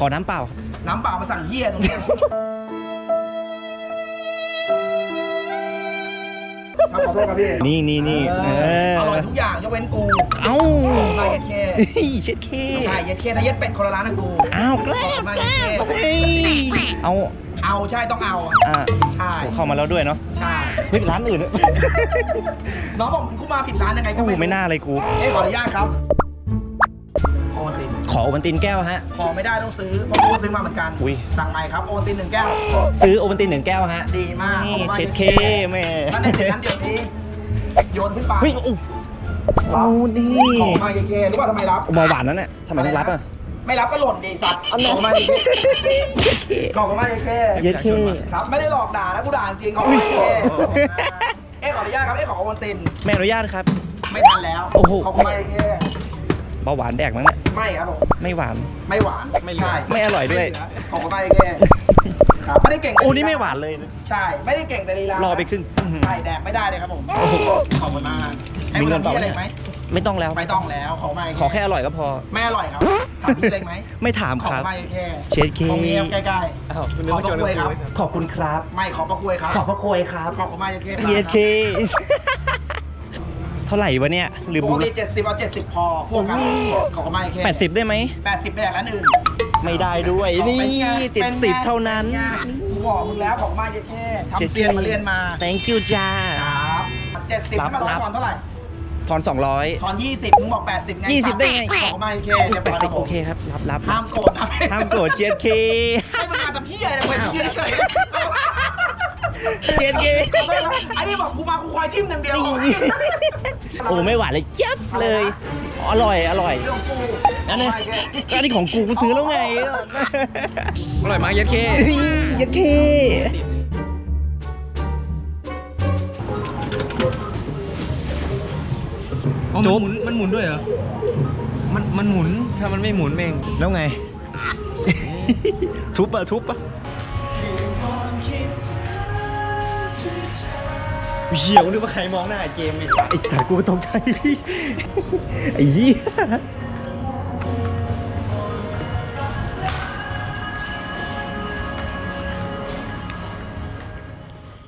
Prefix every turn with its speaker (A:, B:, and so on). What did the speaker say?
A: ขอน้ำเปล่า
B: น้ำเปล่ามาสั่งเฮียตรงเนี้ยครับขอโทษครับพี่
A: นี่นี่นี่
B: เอ
A: เอ
B: อ
A: อ
B: อร่อยทุกอย่างยกเว้นกู
A: เอ้า
B: มาเย็ดเค
A: เช็ดเค
B: ใช่เย็ดเคถ้าเย็ดเป็ดคนละร้านนะกู
A: อ้าวแกล้
B: ขอบ
A: ง
B: คุณมากเย็ดเค
A: เฮ้ยเอา
B: เอาใช่ต้องเอา
A: อ่า
B: ใช่
A: โอ้เข้ามาแล้วด้วยเนาะ
B: ใช่
A: เฮ้ยร้านอื่น
B: น้องบอกกูมาผิดร้านยังไงก็
A: โอ้โห
B: ไม่รู้
A: ไม่น่าเลยกู
B: เอ้ยขออนุญาตครับ
A: วันตินแก้วฮะ
B: ขอไม่ได้ต้องซื้อเพราะกูก็ซื้อมาเหมือนกัน
A: อุ๊ย
B: สั่งใหม่ครับโอวัลตินหนึ่งแก้ว
A: ซื้อโอวันตินหนึ่งแก้วฮะ
B: ดีมาก
A: นี่
B: ขอบคุณมาก
A: เช็ดเคแม่
B: นั่นในสิ่งนั้นเดี๋ยวนี้โยนขึ้นไป
A: เฮ้ยโอ้โอ้ดี
B: ของมาเยเกรู้ว่าทำไมรับ
A: เบาหวานนั่นแหละทำไมต้องรับอะ
B: ไม่รับก็หล่นดีสัตว์ของมาเยเกของมาเยเก
A: เย็ดเค
B: ครับไม่ได้หลอกด่านะกูด่าจริงของมาเยเกเอ๊ะขออนุญาตครับเอ๊ะขอโอวัลติน
A: แม่อนุญาตครับ
B: ไม่ทันแล้ว
A: โอ้โห
B: ของมาเยเก
A: เบาหวานแดกมั้งเนี่ย
B: ไม่ครับผม
A: ไม่หวาน
B: ไม่หวานไม่ใช่
A: ไม่อร่อยด้วย
B: ของมาเยเกครับไม่ได้เก่งแต่
A: โอ้นี่ไม่หวานเลยนะ
B: ใช่ ไม่ได้เก่งแต่ลีลาร
A: อไปครึ่ง
B: ใช่แดกไม่ได้เลยครับผม
A: โอ้โห
B: ขอบคุณมากให้
A: มี
B: คุณ
A: เงิน
B: ทำ
A: ต่อ
B: ที่
A: ไหม
B: อะไรไหม
A: ไม่ต้องแล้ว
B: ไม่ต้องแล้วของมาเยเก
A: ขอแค่อร่อยก็พอ
B: ไม่อร่อยครับถามที่อะไรไหม
A: ไม่ถาม
B: ขอ
A: ครับ
B: มาเยเก
A: เช็ดเค
B: ของเมียใกล้
C: อ้าวคุณ
B: ๆ
C: นึ
B: ข
C: ก
B: อ
C: ว่า
B: ประ
C: จะ
B: กวยครับ
A: ขอบคุณครับ
B: ไม่ขอประกวยครับ
A: ขอบพระคุยครับ
B: ขอบคุณมากเยเก
A: เย็ดเคเท่าไหร่วะเนี่ยลืม
B: ป
A: ดู
B: ก
A: เล
B: ติ
A: ย
B: เจ็ดสิบเอาเจ็ดสิบพอพวกกันขอบคุณมากเยเก
A: แปดสิบได้ไหม
B: แปดสิบไปแดกร้านอื่น
A: ไม่ได้ด้วยนี่
B: เป็นไง
A: เจ็ดสิบเท่านั้น
B: ป็ไงกูบอกมึงแล้วของมาเยเกทำเซียนมาเรียนมา
A: thank you จ้า
B: ครับเจ็ดสิบ
A: รับ
B: ให้มาล
A: รั
B: ด
A: บ
B: ก่อนเท่าไหร่
A: ทอน 200
B: ทอนยี่สิบมึงบอกแปดสิบไง
A: 20ได้ไง
B: ขอบคุณมากเยเกเรียบร้อยครับ
A: 80
B: ผม
A: โอเคครับ รับรับ
B: ห้ามโกรธนะ
A: ห้ามโกรธเชียดเค
B: ให้มึงมาทำพี่อะไรไปพี่เฉย
A: เชียดเค
B: อันนี้บอกกูมากูคอยทิมอย่างเดียว
A: โอ้ไม่หวานเลยเจี๊ยบเลย อร่อยอร่อย
B: เรื่องกู
A: อันนี้ก็อันนี้ของกูกูซื้อแล้วไง
C: อร่อยมากเย็ดเค
A: เย็ดเค
C: จุ๊บมันหมุนด้วยเหรอ มันมันหมุนถ้ามันไม่หมุนเอง
A: แล้วไง ทุบอะทุบอะ เหียวนึกว่าใครมองหน้าไอ้เจมส์ไอ้สัสไอ้สัสกูไม่ต้องใจไอ้ยี่